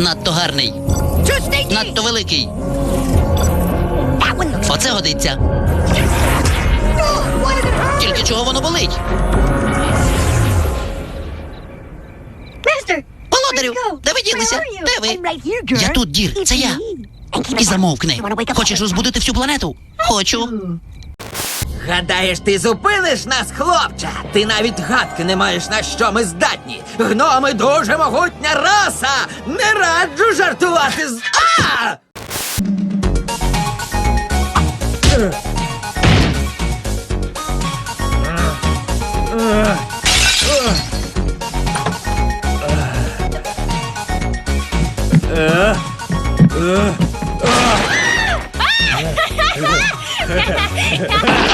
гарний. Надто великий. Оце годиться. Тільки чого воно болить? Володарю, де ви ділися? Де ви? Я тут, дір, це я. І замовкни. Хочеш розбудити всю планету? Хочу. Гадаєш, ти зупиниш нас, хлопче? Ти навіть гадки не маєш на що ми здатні. Гноми дуже могутня раса. Не раджу жартувати з. А!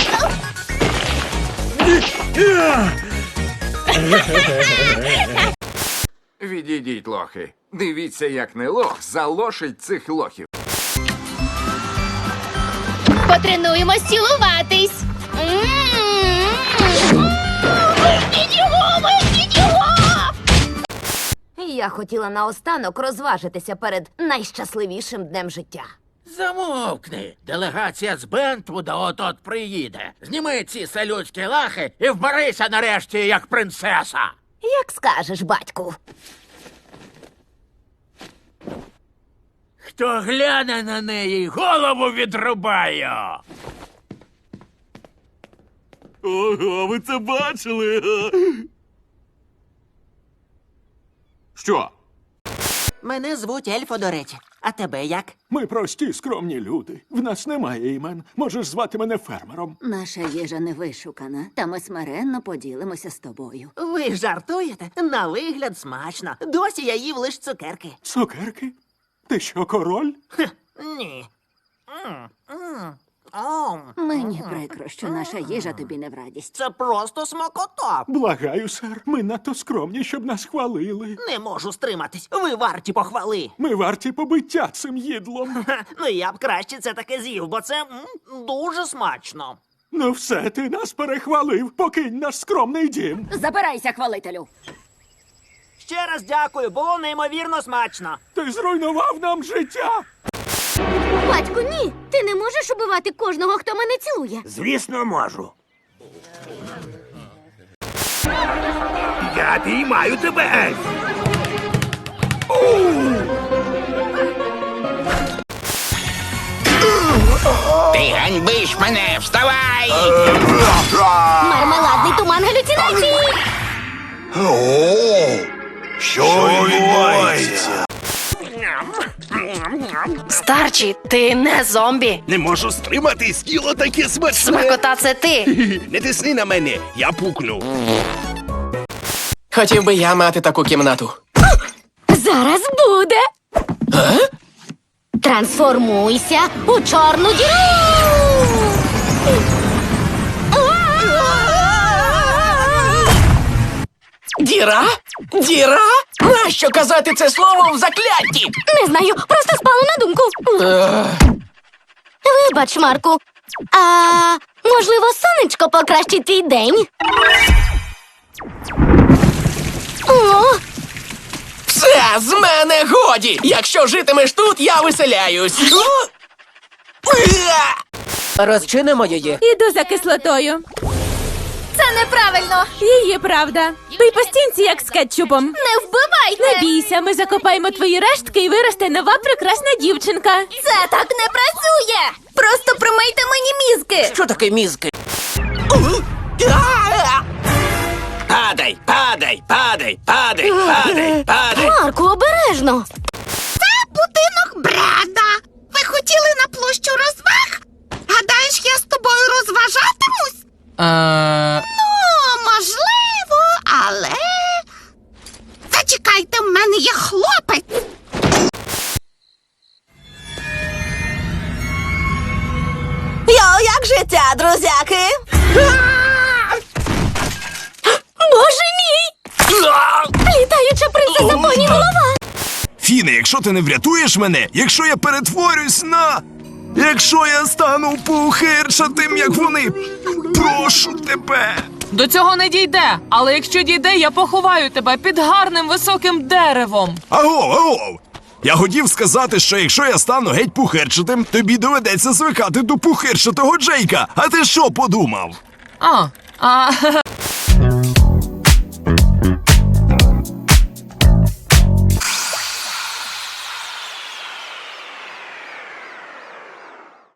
Відійдіть, лохи. Дивіться, як не лох залошить цих лохів. Потренуємось цілуватись. М-м-м. Його, випустіть його! Я хотіла наостанок розважитися перед найщасливішим днем життя. Замовкни. Делегація з Бентвуда от-от приїде. Зніми ці салюцькі лахи і вберися нарешті як принцеса. Як скажеш, батьку. Хто гляне на неї, голову відрубаю. Ого, ви це бачили? Що? Мене звуть Ельфо, до речі. А тебе як? Ми прості, скромні люди. В нас немає імен. Можеш звати мене фермером. Наша їжа не вишукана, та ми смиренно поділимося з тобою. Ви жартуєте? На вигляд смачно. Досі я їв лиш цукерки. Цукерки? Ти що, король? Ні. М, м, ом. Мені прикро, що наша їжа тобі не в радість. Це просто смакота. Благаю, сер, ми надто скромні, щоб нас хвалили. Не можу стриматись. Ви варті похвали. Ми варті побиття цим їдлом. Ха, Ну я б краще це таке з'їв, бо це м, дуже смачно. Ну все, ти нас перехвалив. Покинь наш скромний дім. Забирайся, хвалителю! Ще раз дякую, було неймовірно смачно. Ти зруйнував нам життя. Батьку, ні! Ти не можеш убивати кожного, хто мене цілує. Звісно, можу. Я піймаю тебе, ельф! Ти ганьбиш мене, вставай! Мармеладний туман галюцинацій! Що Старчі, ти не зомбі. Не можу стриматись, тіло таке смачне. Смакота це ти. Не тисни на мене, я пукну. Хотів би я мати таку кімнату. Зараз буде! Трансформуйся у чорну діру! Діра? Діра? Нащо казати це слово в закляті? Не знаю, просто спало на думку. Вибач, Марку. А можливо, сонечко покращить твій день? О, Все, з мене годі! Якщо житимеш тут, я виселяюсь. Розчинимо її. Іду за кислотою. Це неправильно! Її правда. Бий по стінці, як з кетчупом. Не вбивайте! Не бійся, ми закопаємо твої рештки і виросте нова прекрасна дівчинка. Це так не працює! Просто примийте мені мізки! Що таке мізки? Падай, падай, падай, падай, падай, падай. Марку, обережно! Будинок Бреда. Ви хотіли на площу розваг? Гадаєш, я з тобою розважатимусь? Ну, можливо, але. Зачекайте, в мене є хлопець. Йо, як життя, друзяки? Боже мій! Літаюча принцеса Поні голова! Фіне, якщо ти не врятуєш мене, якщо я перетворюсь на. Якщо я стану пухирчатим, як вони. Прошу тебе. До цього не дійде, але якщо дійде, я поховаю тебе під гарним високим деревом. Агов, агов! Я хотів сказати, що якщо я стану геть пухирчатим, тобі доведеться звикати до пухирчатого Джейка. А ти що подумав? А, а